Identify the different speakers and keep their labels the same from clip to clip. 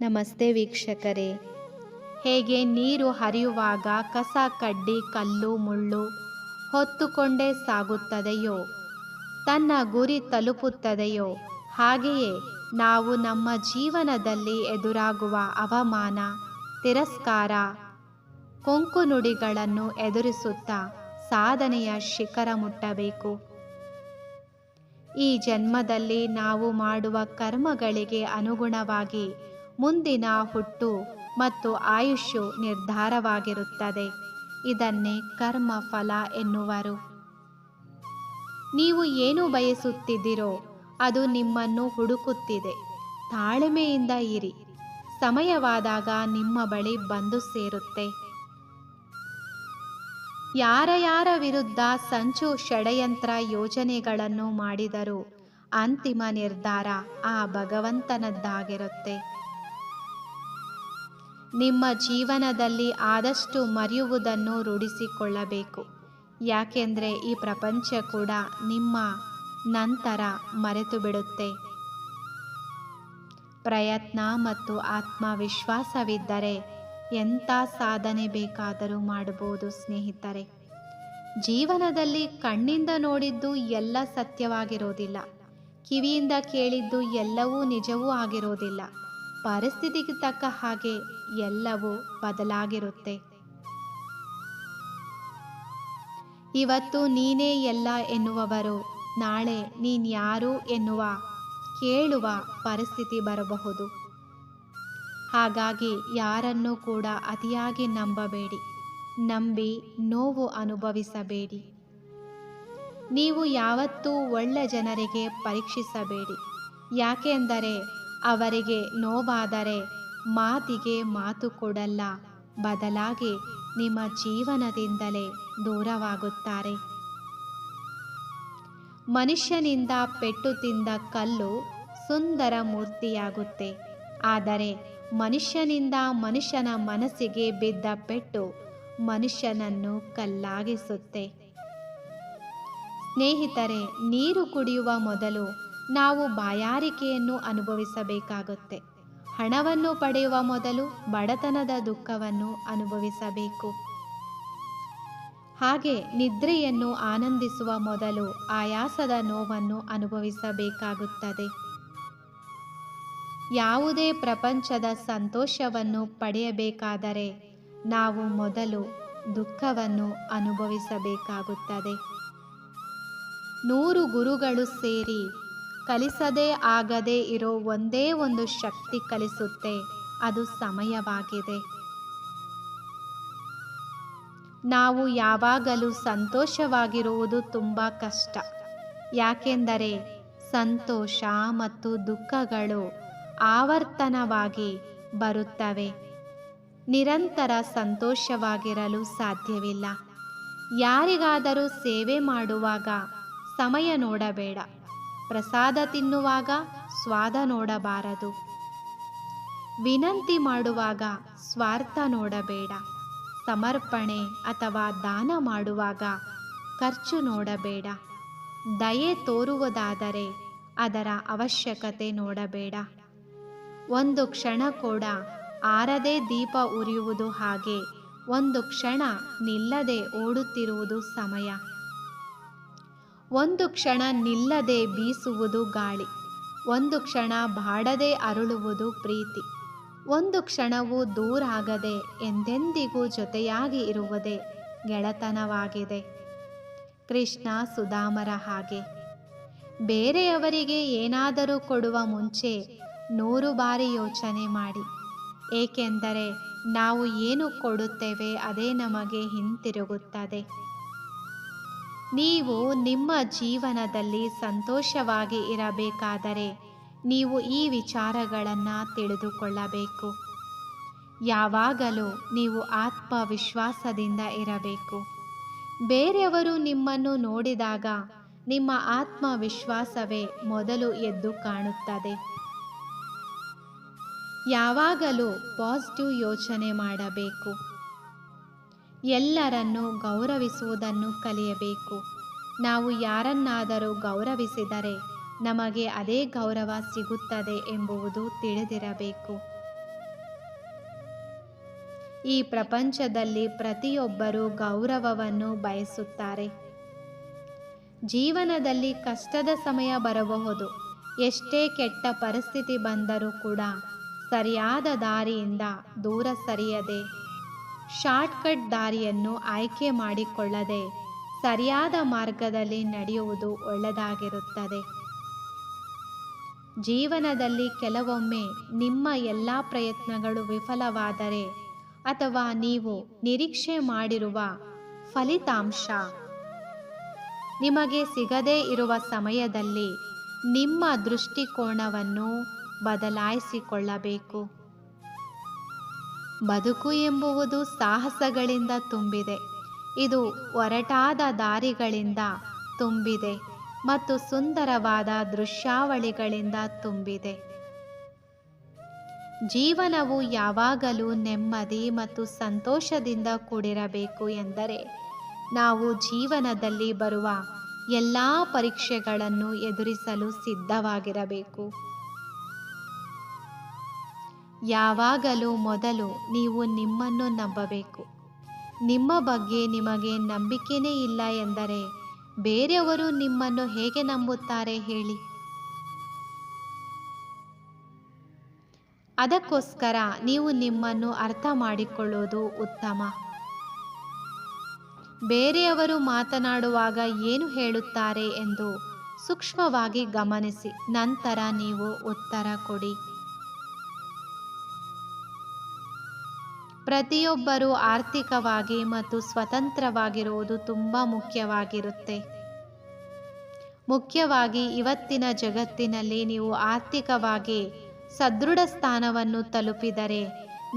Speaker 1: ನಮಸ್ತೆ ವೀಕ್ಷಕರೇ. ಹೇಗೆ ನೀರು ಹರಿಯುವಾಗ ಕಸ, ಕಡ್ಡಿ, ಕಲ್ಲು, ಮುಳ್ಳು ಹೊತ್ತುಕೊಂಡೇ ಸಾಗುತ್ತದೆಯೋ, ತನ್ನ ಗುರಿ ತಲುಪುತ್ತದೆಯೋ, ಹಾಗೆಯೇ ನಾವು ನಮ್ಮ ಜೀವನದಲ್ಲಿ ಎದುರಾಗುವ ಅವಮಾನ, ತಿರಸ್ಕಾರ, ಕೊಂಕು ನುಡಿಗಳನ್ನು ಎದುರಿಸುತ್ತಾ ಸಾಧನೆಯ ಶಿಖರ ಮುಟ್ಟಬೇಕು. ಈ ಜನ್ಮದಲ್ಲಿ ನಾವು ಮಾಡುವ ಕರ್ಮಗಳಿಗೆ ಅನುಗುಣವಾಗಿ ಮುಂದಿನ ಹುಟ್ಟು ಮತ್ತು ಆಯುಷ್ಯು ನಿರ್ಧಾರವಾಗಿರುತ್ತದೆ. ಇದನ್ನೇ ಕರ್ಮ ಫಲ ಎನ್ನುವರು. ನೀವು ಏನು ಬಯಸುತ್ತಿದ್ದೀರೋ ಅದು ನಿಮ್ಮನ್ನು ಹುಡುಕುತ್ತಿದೆ. ತಾಳ್ಮೆಯಿಂದ ಇರಿ. ಸಮಯವಾದಾಗ ನಿಮ್ಮ ಬಳಿ ಬಂದು ಸೇರುತ್ತೆ. ಯಾರ ಯಾರ ವಿರುದ್ಧ ಸಂಚು ಷಡಯಂತ್ರ ಯೋಜನೆಗಳನ್ನು ಮಾಡಿದರೂ ಅಂತಿಮ ನಿರ್ಧಾರ ಆ ಭಗವಂತನದ್ದಾಗಿರುತ್ತೆ. ನಿಮ್ಮ ಜೀವನದಲ್ಲಿ ಆದಷ್ಟು ಮರೆಯುವುದನ್ನು ರೂಢಿಸಿಕೊಳ್ಳಬೇಕು. ಯಾಕೆಂದರೆ ಈ ಪ್ರಪಂಚ ಕೂಡ ನಿಮ್ಮ ನಂತರ ಮರೆತು ಬಿಡುತ್ತೆ ಪ್ರಯತ್ನ ಮತ್ತು ಆತ್ಮವಿಶ್ವಾಸವಿದ್ದರೆ ಎಂಥ ಸಾಧನೆ ಬೇಕಾದರೂ ಮಾಡಬಹುದು ಸ್ನೇಹಿತರೆ. ಜೀವನದಲ್ಲಿ ಕಣ್ಣಿಂದ ನೋಡಿದ್ದು ಎಲ್ಲ ಸತ್ಯವಾಗಿರೋದಿಲ್ಲ. ಕಿವಿಯಿಂದ ಕೇಳಿದ್ದು ಎಲ್ಲವೂ ನಿಜವೂ ಆಗಿರೋದಿಲ್ಲ. ಪರಿಸ್ಥಿತಿಗೆ ತಕ್ಕ ಹಾಗೆ ಎಲ್ಲವೂ ಬದಲಾಗಿರುತ್ತೆ. ಇವತ್ತು ನೀನೇ ಎಲ್ಲ ಎನ್ನುವವರು, ನಾಳೆ ನೀನ್ಯಾರು ಎನ್ನುವ, ಕೇಳುವ ಪರಿಸ್ಥಿತಿ ಬರಬಹುದು. ಹಾಗಾಗಿ ಯಾರನ್ನೂ ಕೂಡ ಅತಿಯಾಗಿ ನಂಬಬೇಡಿ, ನಂಬಿ ನೋವು ಅನುಭವಿಸಬೇಡಿ. ನೀವು ಯಾವತ್ತೂ ಒಳ್ಳೆ ಜನರಿಗೆ ಪರೀಕ್ಷಿಸಬೇಡಿ, ಯಾಕೆಂದರೆ ಅವರಿಗೆ ನೋವಾದರೆ ಮಾತಿಗೆ ಮಾತು ಕೊಡಲ್ಲ, ಬದಲಾಗಿ ನಿಮ್ಮ ಜೀವನದಿಂದಲೇ ದೂರವಾಗುತ್ತಾರೆ. ಮನುಷ್ಯನಿಂದ ಪೆಟ್ಟು ತಿಂದ ಕಲ್ಲು ಸುಂದರ ಮೂರ್ತಿಯಾಗುತ್ತೆ. ಆದರೆ ಮನುಷ್ಯನಿಂದ ಮನುಷ್ಯನ ಮನಸ್ಸಿಗೆ ಬಿದ್ದ ಪೆಟ್ಟು ಮನುಷ್ಯನನ್ನು ಕಲ್ಲಾಗಿಸುತ್ತೆ. ಸ್ನೇಹಿತರೆ, ನೀರು ಕುಡಿಯುವ ಮೊದಲು ನಾವು ಬಾಯಾರಿಕೆಯನ್ನು ಅನುಭವಿಸಬೇಕಾಗುತ್ತೆ. ಹಣವನ್ನು ಪಡೆಯುವ ಮೊದಲು ಬಡತನದ ದುಃಖವನ್ನು ಅನುಭವಿಸಬೇಕು. ಹಾಗೆ ನಿದ್ರೆಯನ್ನು ಆನಂದಿಸುವ ಮೊದಲು ಆಯಾಸದ ನೋವನ್ನು ಅನುಭವಿಸಬೇಕಾಗುತ್ತದೆ. ಯಾವುದೇ ಪ್ರಪಂಚದ ಸಂತೋಷವನ್ನು ಪಡೆಯಬೇಕಾದರೆ ನಾವು ಮೊದಲು ದುಃಖವನ್ನು ಅನುಭವಿಸಬೇಕಾಗುತ್ತದೆ. ನೂರು ಗುರುಗಳು ಸೇರಿ ಕಲಿಸದೇ ಆಗದೆ ಇರೋ ಒಂದೇ ಒಂದು ಶಕ್ತಿ ಕಲಿಸುತ್ತೆ. ಅದು ಸಮಯವಾಗಿದೆ. ನಾವು ಯಾವಾಗಲೂ ಸಂತೋಷವಾಗಿರುವುದು ತುಂಬ ಕಷ್ಟ. ಯಾಕೆಂದರೆ ಸಂತೋಷ ಮತ್ತು ದುಃಖಗಳು ಆವರ್ತನವಾಗಿ ಬರುತ್ತವೆ. ನಿರಂತರ ಸಂತೋಷವಾಗಿರಲು ಸಾಧ್ಯವಿಲ್ಲ. ಯಾರಿಗಾದರೂ ಸೇವೆ ಮಾಡುವಾಗ ಸಮಯ ನೋಡಬೇಡ. ಪ್ರಸಾದ ತಿನ್ನುವಾಗ ಸ್ವಾದ ನೋಡಬಾರದು. ವಿನಂತಿ ಮಾಡುವಾಗ ಸ್ವಾರ್ಥ ನೋಡಬೇಡ. ಸಮರ್ಪಣೆ ಅಥವಾ ದಾನ ಮಾಡುವಾಗ ಖರ್ಚು ನೋಡಬೇಡ. ದಯೆ ತೋರುವುದಾದರೆ ಅದರ ಅವಶ್ಯಕತೆ ನೋಡಬೇಡ. ಒಂದು ಕ್ಷಣ ಕೂಡ ಆರದೇ ದೀಪ ಉರಿಯುವುದು ಹಾಗೆ ಒಂದು ಕ್ಷಣ ನಿಲ್ಲದೆ ಓಡುತ್ತಿರುವುದು ಸಮಯ. ಒಂದು ಕ್ಷಣ ನಿಲ್ಲದೆ ಬೀಸುವುದು ಗಾಳಿ, ಒಂದು ಕ್ಷಣ ಬಾಡದೆ ಅರಳುವುದು ಪ್ರೀತಿ, ಒಂದು ಕ್ಷಣವೂ ದೂರಾಗದೆ ಎಂದೆಂದಿಗೂ ಜೊತೆಯಾಗಿ ಇರುವುದೇ ಗೆಳತನವಾಗಿದೆ. ಕೃಷ್ಣ ಸುಧಾಮರ ಹಾಗೆ. ಬೇರೆಯವರಿಗೆ ಏನಾದರೂ ಕೊಡುವ ಮುಂಚೆ ನೂರು ಬಾರಿ ಯೋಚನೆ ಮಾಡಿ. ಏಕೆಂದರೆ ನಾವು ಏನು ಕೊಡುತ್ತೇವೆ ಅದೇ ನಮಗೆ ಹಿಂತಿರುಗುತ್ತದೆ. ನೀವು ನಿಮ್ಮ ಜೀವನದಲ್ಲಿ ಸಂತೋಷವಾಗಿ ಇರಬೇಕಾದರೆ ನೀವು ಈ ವಿಚಾರಗಳನ್ನು ತಿಳಿದುಕೊಳ್ಳಬೇಕು. ಯಾವಾಗಲೂ ನೀವು ಆತ್ಮವಿಶ್ವಾಸದಿಂದ ಇರಬೇಕು. ಬೇರೆಯವರು ನಿಮ್ಮನ್ನು ನೋಡಿದಾಗ ನಿಮ್ಮ ಆತ್ಮವಿಶ್ವಾಸವೇ ಮೊದಲು ಎದ್ದು ಕಾಣುತ್ತದೆ. ಯಾವಾಗಲೂ ಪಾಸಿಟಿವ್ ಯೋಚನೆ ಮಾಡಬೇಕು. ಎಲ್ಲರನ್ನೂ ಗೌರವಿಸುವುದನ್ನು ಕಲಿಯಬೇಕು. ನಾವು ಯಾರನ್ನಾದರೂ ಗೌರವಿಸಿದರೆ ನಮಗೆ ಅದೇ ಗೌರವ ಸಿಗುತ್ತದೆ ಎಂಬುವುದು ತಿಳಿದಿರಬೇಕು. ಈ ಪ್ರಪಂಚದಲ್ಲಿ ಪ್ರತಿಯೊಬ್ಬರೂ ಗೌರವವನ್ನು ಬಯಸುತ್ತಾರೆ. ಜೀವನದಲ್ಲಿ ಕಷ್ಟದ ಸಮಯ ಬರಬಹುದು. ಎಷ್ಟೇ ಕೆಟ್ಟ ಪರಿಸ್ಥಿತಿ ಬಂದರೂ ಕೂಡ ಸರಿಯಾದ ದಾರಿಯಿಂದ ದೂರ ಸರಿಯದೆ ಶಾರ್ಟ್ಕಟ್ ದಾರಿಯನ್ನು ಆಯ್ಕೆ ಮಾಡಿಕೊಳ್ಳದೆ ಸರಿಯಾದ ಮಾರ್ಗದಲ್ಲಿ ನಡೆಯುವುದು ಒಳ್ಳೆಯದಾಗಿರುತ್ತದೆ. ಜೀವನದಲ್ಲಿ ಕೆಲವೊಮ್ಮೆ ನಿಮ್ಮ ಎಲ್ಲ ಪ್ರಯತ್ನಗಳು ವಿಫಲವಾದರೆ ಅಥವಾ ನೀವು ನಿರೀಕ್ಷೆ ಮಾಡಿರುವ ಫಲಿತಾಂಶ ನಿಮಗೆ ಸಿಗದೇ ಇರುವ ಸಮಯದಲ್ಲಿ ನಿಮ್ಮ ದೃಷ್ಟಿಕೋನವನ್ನು ಬದಲಾಯಿಸಿಕೊಳ್ಳಬೇಕು. ಬದುಕು ಎಂಬುವುದು ಸಾಹಸಗಳಿಂದ ತುಂಬಿದೆ. ಇದು ಒರಟಾದ ದಾರಿಗಳಿಂದ ತುಂಬಿದೆ ಮತ್ತು ಸುಂದರವಾದ ದೃಶ್ಯಾವಳಿಗಳಿಂದ ತುಂಬಿದೆ. ಜೀವನವು ಯಾವಾಗಲೂ ನೆಮ್ಮದಿ ಮತ್ತು ಸಂತೋಷದಿಂದ ಕೂಡಿರಬೇಕು ಎಂದರೆ ನಾವು ಜೀವನದಲ್ಲಿ ಬರುವ ಎಲ್ಲ ಪರೀಕ್ಷೆಗಳನ್ನು ಎದುರಿಸಲು ಸಿದ್ಧವಾಗಿರಬೇಕು. ಯಾವಾಗಲೂ ಮೊದಲು ನೀವು ನಿಮ್ಮನ್ನು ನಂಬಬೇಕು. ನಿಮ್ಮ ಬಗ್ಗೆ ನಿಮಗೆ ನಂಬಿಕೆನೇ ಇಲ್ಲ ಎಂದರೆ ಬೇರೆಯವರು ನಿಮ್ಮನ್ನು ಹೇಗೆ ನಂಬುತ್ತಾರೆ ಹೇಳಿ. ಅದಕ್ಕೋಸ್ಕರ ನೀವು ನಿಮ್ಮನ್ನು ಅರ್ಥ ಮಾಡಿಕೊಳ್ಳುವುದು ಉತ್ತಮ. ಬೇರೆಯವರು ಮಾತನಾಡುವಾಗ ಏನು ಹೇಳುತ್ತಾರೆ ಎಂದು ಸೂಕ್ಷ್ಮವಾಗಿ ಗಮನಿಸಿ, ನಂತರ ನೀವು ಉತ್ತರ ಕೊಡಿ. ಪ್ರತಿಯೊಬ್ಬರೂ ಆರ್ಥಿಕವಾಗಿ ಮತ್ತು ಸ್ವತಂತ್ರವಾಗಿರುವುದು ತುಂಬ ಮುಖ್ಯವಾಗಿರುತ್ತೆ. ಮುಖ್ಯವಾಗಿ ಇವತ್ತಿನ ಜಗತ್ತಿನಲ್ಲಿ ನೀವು ಆರ್ಥಿಕವಾಗಿ ಸದೃಢ ಸ್ಥಾನವನ್ನು ತಲುಪಿದರೆ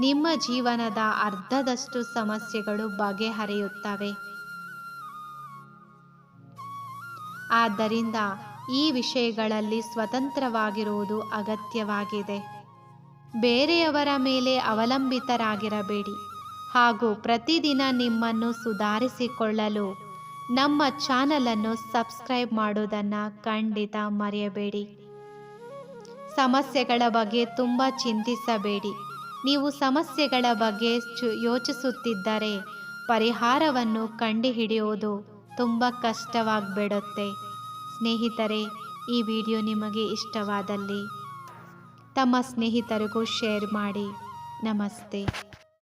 Speaker 1: ನಿಮ್ಮ ಜೀವನದ ಅರ್ಧದಷ್ಟು ಸಮಸ್ಯೆಗಳು ಬಗೆಹರಿಯುತ್ತವೆ. ಆದ್ದರಿಂದ ಈ ವಿಷಯಗಳಲ್ಲಿ ಸ್ವತಂತ್ರವಾಗಿರುವುದು ಅಗತ್ಯವಾಗಿದೆ. ಬೇರೆಯವರ ಮೇಲೆ ಅವಲಂಬಿತರಾಗಿರಬೇಡಿ ಹಾಗೂ ಪ್ರತಿದಿನ ನಿಮ್ಮನ್ನು ಸುಧಾರಿಸಿಕೊಳ್ಳಲು ನಮ್ಮ ಚಾನಲನ್ನು ಸಬ್ಸ್ಕ್ರೈಬ್ ಮಾಡುವುದನ್ನು ಖಂಡಿತ ಮರೆಯಬೇಡಿ. ಸಮಸ್ಯೆಗಳ ಬಗ್ಗೆ ತುಂಬ ಚಿಂತಿಸಬೇಡಿ. ನೀವು ಸಮಸ್ಯೆಗಳ ಬಗ್ಗೆ ಯೋಚಿಸುತ್ತಿದ್ದರೆ ಪರಿಹಾರವನ್ನು ಕಂಡುಹಿಡಿಯುವುದು ತುಂಬ ಕಷ್ಟವಾಗಿಬಿಡುತ್ತೆ. ಸ್ನೇಹಿತರೆ, ಈ ವಿಡಿಯೋ ನಿಮಗೆ ಇಷ್ಟವಾದಲ್ಲಿ ತಮ್ಮ ಸ್ನೇಹಿತರಿಗೂ ಶೇರ್ ಮಾಡಿ. ನಮಸ್ತೆ.